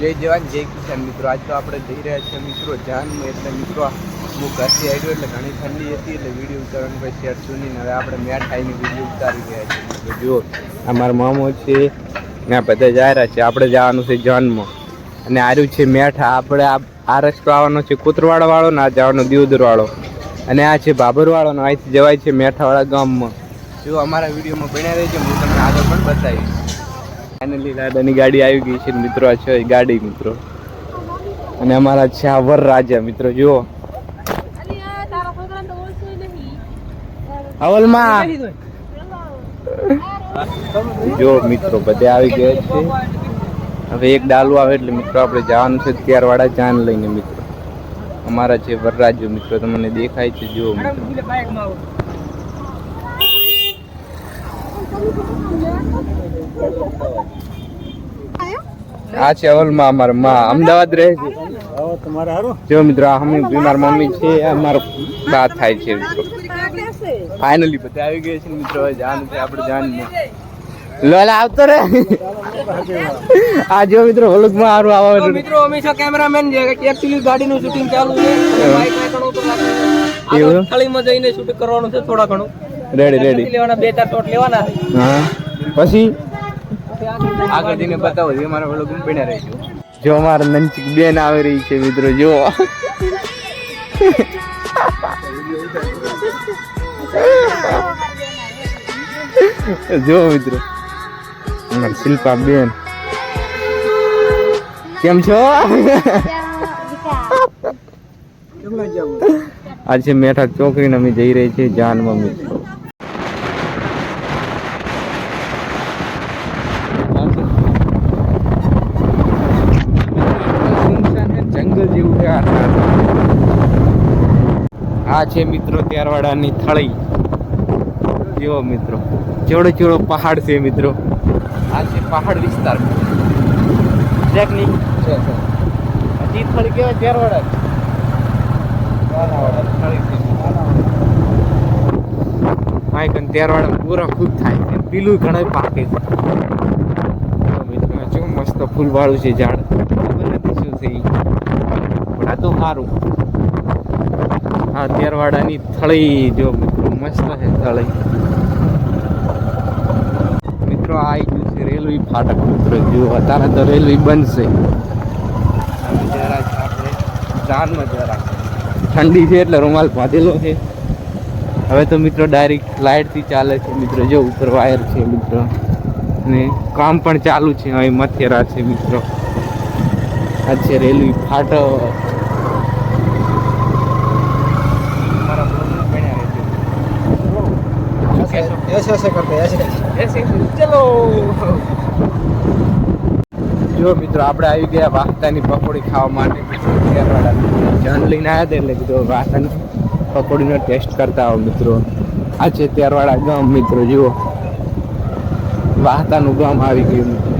જય જવાન, જય કિસાન. મિત્રો, આજ તો આપણે જઈ રહ્યા છીએ મિત્રો જાનમાં એટલે મિત્રો હું ઘરથી આવ્યો એટલે ઘણી ઠંડી હતી એટલે વીડિયો ઉતારવાનું પછી શેર સુનીને હવે આપણે મેટ આવીને વીડિયો ઉતારી રહ્યા છીએ. મિત્રો, જુઓ, આ મામો છે. ને આ બધા જઈ રહ્યા છે. આપણે જવાનું છે જાનમાં. અને આર્યું છે મેઠા. આપણે આ રસ્તો આવવાનો છે કુતરવાડાવાળો ને આ જવાનો દિવદરવાળો અને આ છે બાબરવાળો ને અહીંથી જવાય છે મેઠાવાળા ગામમાં. જો અમારા વિડીયોમાં બન્યા રહેજો. હું તમને આગળ પણ બતાવીશ. ફાઇનલી દાદાની ગાડી આવી ગઈ છે. મિત્રો, આ છે ગાડી, મિત્રો. અને અમારા છે આ વર રાજા, મિત્રો, જુઓ. અવલમાં જો મિત્રો, બધે આવી ગયા છે. હવે એક ડાલુ આવે એટલે, મિત્રો, આપણે જવાનું છે ત્યારવાળા જાન લઈને, મિત્રો. અમારા છે વરરાજો, મિત્રો, તમને દેખાય છે. જુઓ, મિત્રો. આ છે અવલમાં અમારા માં. અમદાવાદ રહે છે. જો મિત્રો આ અમે બીમાર મમ્મી છે આ બા થાય છે ફાઇનલી બધા આવી ગયા છે મિત્રો જાન છે આપણે જાન લોલા આવતો રે આ જો મિત્રો હોલકમાં હારું તો આવે મિત્રો હંમેશા કેમેરામેન છે એકચ્યુઅલી ગાડીનું શૂટિંગ ચાલુ છે તો એવું? થાળીમાં જઈને શૂટિંગ કરવાનું છે થોડા ઘણું. રેડી રેડી લેવાના બે ચાર શોટ લેવાના. હા. પછી? આગળ જઈને બતાવો જે મારા વડો ગુંપીને રહી જો અમારા નંચિક બેન આવી રહી છે મિત્રો જો. જો મિત્રો. શિલ્પા બેન. કેમ છો? આજે મેઠા ચોકરીને અમે જઈ રહી છે જાનમાં મિત્રો જંગલ જેવું છે આ આ છે મિત્રો ત્યારવાડાની થળી. જેવો મિત્રો ચેવડો ચેવડો પહાડ છે મિત્રો. આ છે પહાડ વિસ્તાર. ટેકનિક છે હજી થળી કેવાય ત્યારવાડા. ત્યારવાડા. પૂરા ખૂબ થાય છે. પીલું ઘણા પાકે છે. મિત્રો જો મસ્ત ફૂલવાળું છે ઝાડ. ખબર નથી શું છે ઈ. પણ આ તો સારું. આ ત્યારવાડાની થળી જો મિત્રો મસ્ત છે થળી. મિત્રો આ આવી ગયું છે રેલવે ફાટક, મિત્રો. જો અત્યારે તો રેલવે બનશે. છે જરા ઠંડી છે એટલે રૂમાલ બાંધેલો છે. હવે તો મિત્રો ડાયરેક્ટ લાઇટથી ચાલે છે, મિત્રો. જો ઉપર વાયર છે, મિત્રો. ને કામ પણ ચાલુ છે, અહીં મથેરા છે, મિત્રો. આ છે રેલવે ફાટક. ऐसे ऐसे करते ऐसे ચલો જો મિત્રો આપણે આવી ગયા વાહતાની પકોડી ખાવા માટે જણ લઈને આવ્યા હતા એટલે કીધું વાહતાની પકોડીનો ટેસ્ટ કરતા આવો મિત્રો આ છે ત્યારવાળા ગામ મિત્રો જુઓ વાહતાનું ગામ આવી ગયું મિત્રો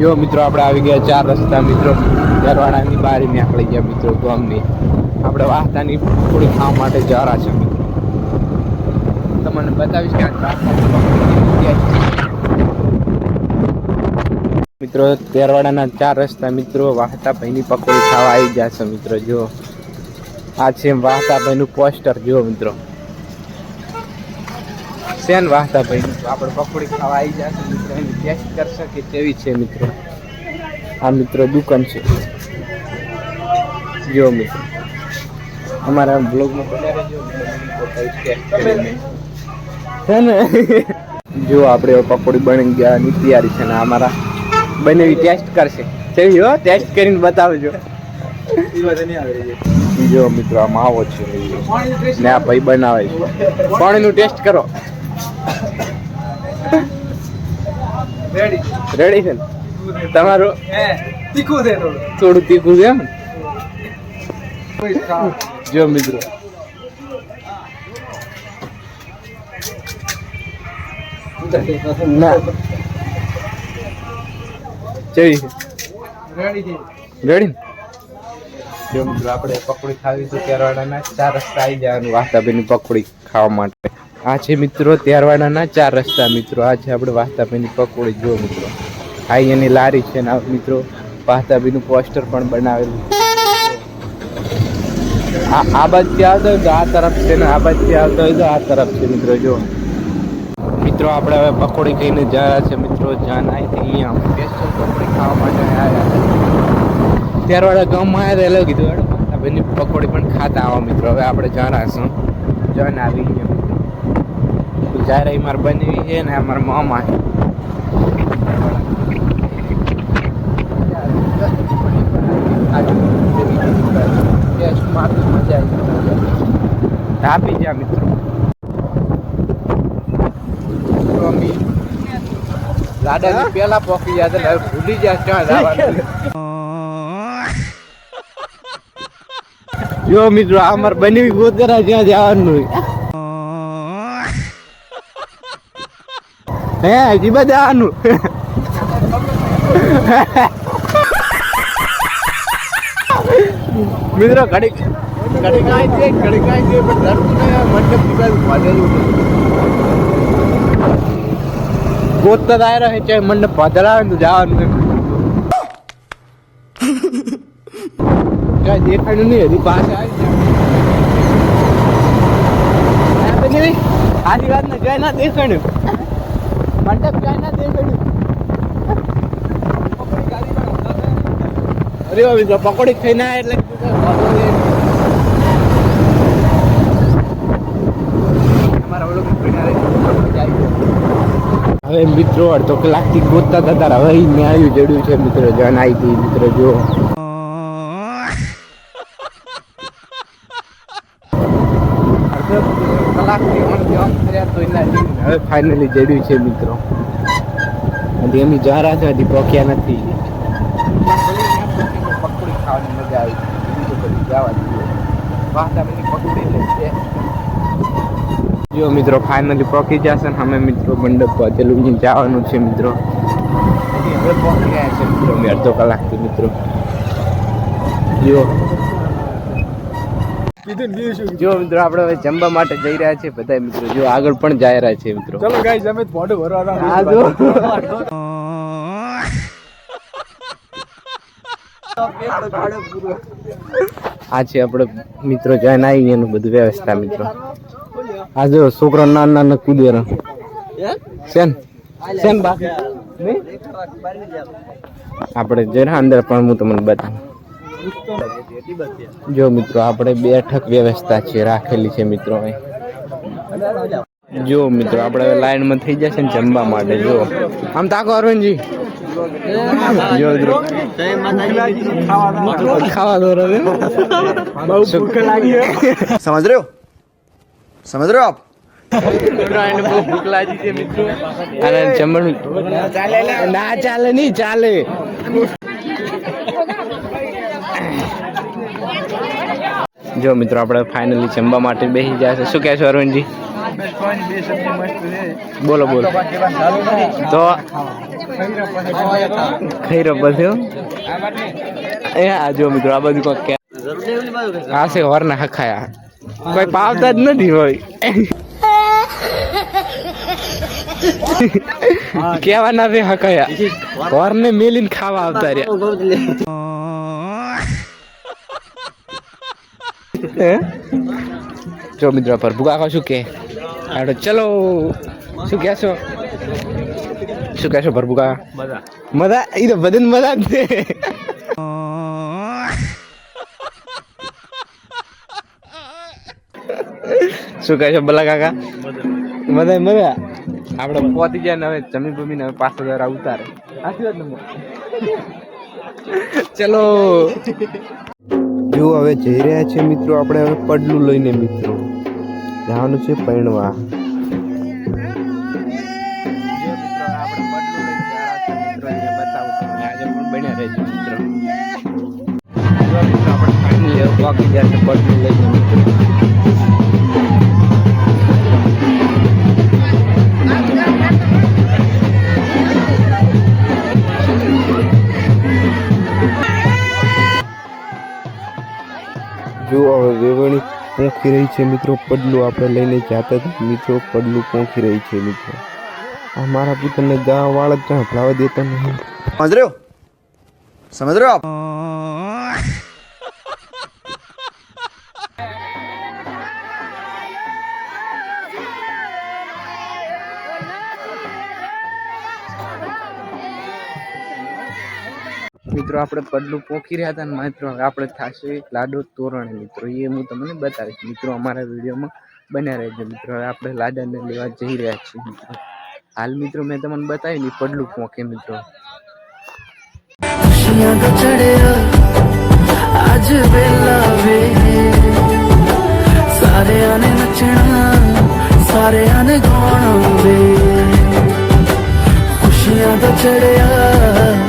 જો મિત્રો આપણે આવી ગયા ચાર રસ્તા મિત્રો ત્યારવાળાની બારી નીકળી ગયા મિત્રો ગામની આપણે વાહતાની પકોડી ખાવા માટે જરા છે. તમને બતાવીશ કે મિત્રો, તેરવાડાના ચાર રસ્તા મિત્રો વાહતા ભાઈની પકોડી ખાવા આવી ગયા છે મિત્રો, જો. આ છે વાહતા ભાઈનું પોસ્ટર, જો મિત્રો. શેન વાહતા ભાઈનું આપણે પકોડી ખાવા આવી ગયા છે મિત્રો, એની ટેસ્ટ કરશે કે કેવી છે મિત્રો? આ મિત્રો દુકાન છે. જો મિત્રો. અમારા બ્લોગમાં. છે ને? જો આપણે પકોડી બની ગયાની તૈયારી છે ને અમારા. બનેવી ટેસ્ટ કરશે. કેવી હો ટેસ્ટ કરીને બતાવજો. બીજો મિત્રો આ માવો છે. ને આ ભાઈ બનાવે છે. પાણીનું ટેસ્ટ કરો. રેડી છે ને? તમારું? થોડું તીખું છે એમ? જો મિત્રો પકોડી ખાવી છે ચાર રસ્તા આવી જવાનું વાસ્તાબેનની પકોડી ખાવા માટે. આ છે મિત્રો ત્યારવાડાના ચાર રસ્તા મિત્રો. આ આપણે વાસ્તાબેનની પકોડી જો મિત્રો. આ એની લારી છે ને મિત્રો વાસ્તાબેનનું પોસ્ટર પણ બનાવેલું આ બાજુથી આવતો તો આ તરફ છે ને, આ બાજુથી આવતો હોય તો આ તરફ છે મિત્રો, જો. મિત્રો, આપણે હવે પકોડી ખાઈને જાય છે, મિત્રો જાન અહીંથી અહીંયા સ્પેશિયલ પકોડી ખાવા માટે આવ્યા છે. ત્યારવાળા ગામમાં આવ્યા એટલે કીધું ભાઈની પકોડી પણ ખાતા આવો, મિત્રો. હવે આપણે જાણ આશું જાન આવી ગયા જ્યારે મારે બનવી છે ને મારા મામા છે આપી જા મિત્રો લાડાની પેલા પોકી ગયા હવે ભૂલી ગયા ક્યાં જવાનું. જો મિત્રો આ મારે બનવી ગોતરા જ્યાં જવાનું હે હજી બધા જવાનું મિત્રો ઘડી ઘડી કાંઈ છે કડકાય કાંઈ છે પણ ધર્મને ને મંડપની બાજુ ગોતતા આવ્યા છે મંડપ આવે તો જવાનું કાંઈ નહીં હજી પાસે આવી જાય વાત ને જય ના દેખાડ્યું મંડપ જય ના દેખાડ્યું અરે પકોડી ખાઈ ના એટલે હવે મિત્રો, અડધો કલાકથી ગોતતા હતા તારા. હવે ન્યાયું જડ્યું છે મિત્રો જન આવી હતી મિત્રો જો હવે ફાઇનલી જડ્યું છે મિત્રો. અને એમની જારા છે હજી પોક્યા નથી. પકોડી ખાવાની મજા આવી. જવા દીધું પકડી પકોડી લે છે. જો મિત્રો ફાઇનલી પહોંચી જશે ને અમે મિત્રો મંડપ પહોંચેલું જવાનું છે મિત્રો. હવે પહોંચી ગયા છે મિત્રો અમે અડધો કલાકથી મિત્રો. જો. જો મિત્રો આપણે હવે જમવા માટે જઈ રહ્યા છે બધા મિત્રો જો આગળ પણ જઈ રહ્યા છે મિત્રો. ચલો ગાઈસ અમે ફોટો ભરવા આ જો. આ છે આપણે મિત્રો જઈને આવી એનું બધું વ્યવસ્થા મિત્રો. આ જો છોકરો નાના નાના કૂદે સેન. શેન બા. આપણે જરા અંદર પણ હું તમને બતાવું. જો મિત્રો આપણે બેઠક વ્યવસ્થા છે રાખેલી છે મિત્રો જો મિત્રો આપણે હવે લાઈનમાં થઈ જશે ને જમવા માટે જો. આમ તાકો અરવિંદજી. જો ખાવા દો સમજ બહુ સમજ રહ્યો આપ? ના ચાલે નહીં ચાલે. જો મિત્રો આપણે ફાઇનલી જમવા માટે બેસી જાય છે. શું કહેશો અરવિંદજી? બોલો બોલો. તો ખાઈ રહ્યો બધું? એ આ જો મિત્રો આ બધું કોઈક હા છે હોર ના ખાયા કોઈ પાવતા જ નથી હોય. કેવાના બે ઘર ને મેલીને ખાવા આવતા રહ્યા? જો મિત્રો પર ભૂકા શું કે? હાલો ચલો. શું કહે છો? શું કહેશો ભરભુકા મજા. એ તો બધાને મજા જ છે. શું કહે છે ભલા કાકા? મજા મજા. આપણે પહોંચી ગયા ને હવે જમીન બમીન હવે પાંચ હજાર ઉતારે. સાચી વાત ચલો. જો હવે જઈ રહ્યા છે મિત્રો આપણે હવે પડલું લઈને મિત્રો. જવાનું છે પૈણવા. વાગી જશે પડલું લઈને મિત્રો. જુઓ હવે વેવણી પોંખી રહી છે મિત્રો, પડલું આપણે લઈને જાતા હતા. મિત્રો, પડલું પોંખી રહી છે મિત્રો. આ મારા પુત્રને ગાવાળ જ ક્યાં ભરાવા દેતા નહીં. સમજ રહ્યો? સમજ રહ્યો મિત્રો, આપણે પડલું પોકી રહ્યા હતા ને મિત્રો આપણે થશે લાડો તોરણ મિત્રો. એ હું તમને બતાવીશ. મિત્રો, અમારા વિડીયોમાં બન્યા રહેજો મિત્રો. હવે આપણે લાડાને લેવા જઈ રહ્યા છીએ મિત્રો. હાલ મિત્રો, મેં તમને બતાવ્યું ને પડલું પોકે મિત્રો. આજ વેલા વે. સારે આને નચણા, સારે આને ગોણ તો ચડ્યા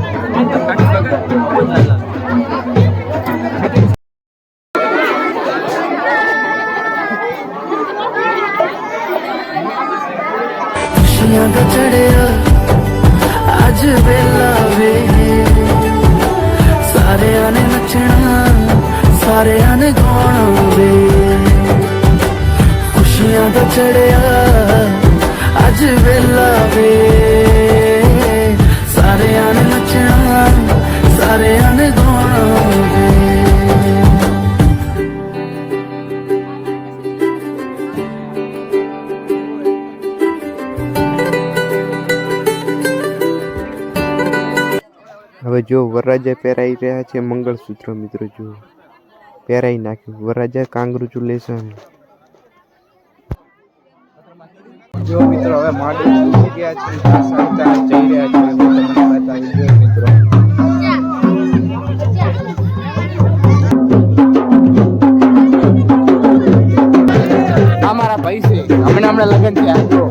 ਸਾਰਿਆਂ ਨੇ ਗਾਉਣਾ ਵੇ ਖੁਸ਼ੀਆਂ ਦਾ ਚੜਿਆ ਅੱਜ ਵੇਲਾ ਵੇ ਸਾਰਿਆਂ ਨੇ ਨੱਚਣਾ ਸਾਰਿਆਂ ਨੇ ਗਾਉਣਾ ਵੇ હવે જો વરરાજા પહેરાઈ રહ્યા છે મંગળસૂત્ર મિત્રો જો પહેરાવી નાખ્યું. વરાજા કાંગ્રેચ્યુલેશન જો મિત્રો, હવે માંડવી ગયા છે. સાંતા જઈ અમારા ભાઈ છે. હમણાં હમણાં લગ્ન થયા.